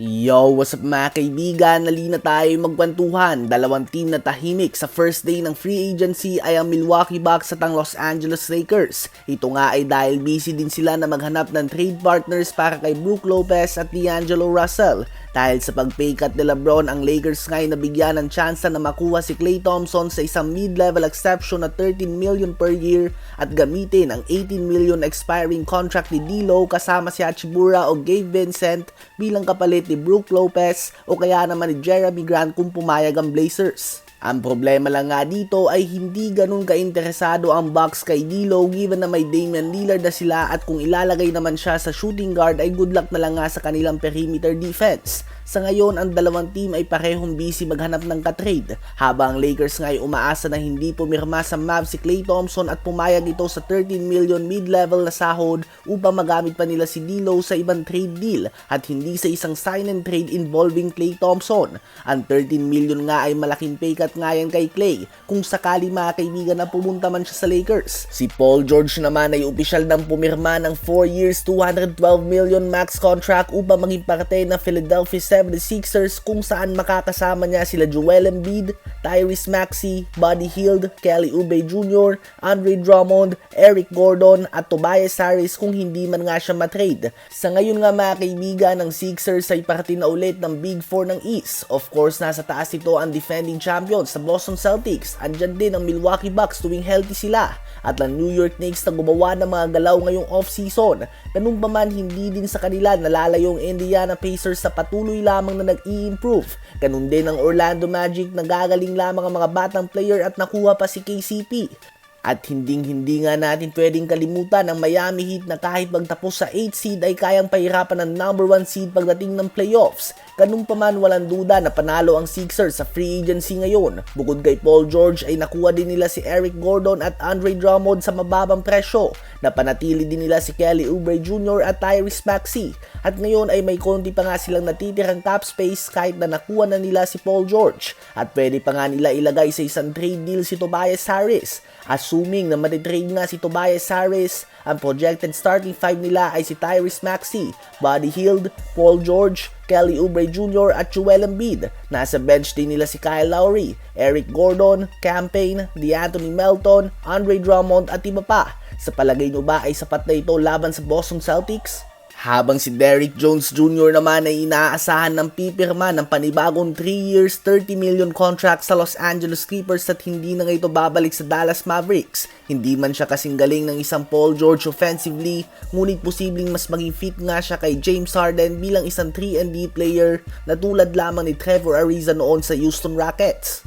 Yo, what's up mga kaibigan? Nalina tayo magkwentuhan. Dalawang team na tahimik sa first day ng free agency ay ang Milwaukee Bucks at ang Los Angeles Lakers. Ito nga ay dahil busy din sila na maghanap ng trade partners para kay Brook Lopez at D'Angelo Russell. Dahil sa pag-pay cut ni Lebron, ang Lakers nga ay nabigyan ng tsansa na makuha si Klay Thompson sa isang mid-level exception na 13 million per year at gamitin ang 18 million expiring contract ni D'Lo kasama si Hachimura o Gabe Vincent bilang kapalit ni Brook Lopez o kaya naman ni Jeremy Grant kung pumayag ang Blazers. Ang problema lang nga dito ay hindi ganun kainteresado ang Bucks kay D'Lo given na may Damian Lillard na sila at kung ilalagay naman siya sa shooting guard ay good luck na lang nga sa kanilang perimeter defense. Sa ngayon, ang dalawang team ay parehong busy maghanap ng katrade habang ang Lakers nga ay umaasa na hindi pumirma sa Mavs si Klay Thompson at pumayag ito sa 13 million mid-level na sahod upang magamit pa nila si D'Lo sa ibang trade deal at hindi sa isang sign and trade involving Klay Thompson. Ang 13 million nga ay malaking pay cut nga yan kay Klay kung sakali mga kaibigan na pumunta man siya sa Lakers. Si Paul George naman ay opisyal ng pumirma ng 4 years 212 million max contract upang maging parte ng Philadelphia 76ers kung saan makakasama niya sila Joel Embiid, Tyrese Maxey, Buddy Hield, Kelly Oubre Jr., Andre Drummond, Eric Gordon at Tobias Harris kung hindi man nga siya matrade. Sa ngayon nga mga kaibigan ng Sixers ay parte na ulit ng Big Four ng East. Of course, nasa taas ito ang defending champions sa Boston Celtics. Andyan din ang Milwaukee Bucks tuwing healthy sila at ang New York Knicks na gumawa ng mga galaw ngayong off-season. Ganun pa man, hindi din sa kanila nalalayo ang Indiana Pacers sa patuloy lamang na nag-i-improve. Ganun din ang Orlando Magic na gagaling lamang ang mga batang player at nakuha pa si KCP. At hinding-hindi nga natin pwedeng kalimutan ang Miami Heat na kahit magtapos sa 8 seed ay kayang pahirapan ng number 1 seed pagdating ng playoffs. Ganun pa man walang duda na panalo ang Sixers sa free agency ngayon. Bukod kay Paul George ay nakuha din nila si Eric Gordon at Andre Drummond sa mababang presyo. Napanatili din nila si Kelly Oubre Jr. at Tyrese Maxey. At ngayon ay may konti pa nga silang natitirang cap space kahit na nakuha na nila si Paul George. At pwede pa nga nila ilagay sa isang trade deal si Tobias Harris. Assuming na matitrade nga si Tobias Harris, ang projected starting five nila ay si Tyrese Maxey, Buddy Hield, Paul George, Kelly Oubre Jr. at Joel Embiid. Nasa bench din nila si Kyle Lowry, Eric Gordon, Campaign, DeAnthony Melton, Andre Drummond at iba pa. Sa palagay nyo ba ay sapat na ito laban sa Boston Celtics? Habang si Derrick Jones Jr. naman ay inaasahan ng pipirma ng panibagong 3 years 30 million contract sa Los Angeles Clippers at hindi na nga ito babalik sa Dallas Mavericks. Hindi man siya kasing galing ng isang Paul George offensively, ngunit posibleng mas maging fit nga siya kay James Harden bilang isang 3 and D player na tulad lamang ni Trevor Ariza noon sa Houston Rockets.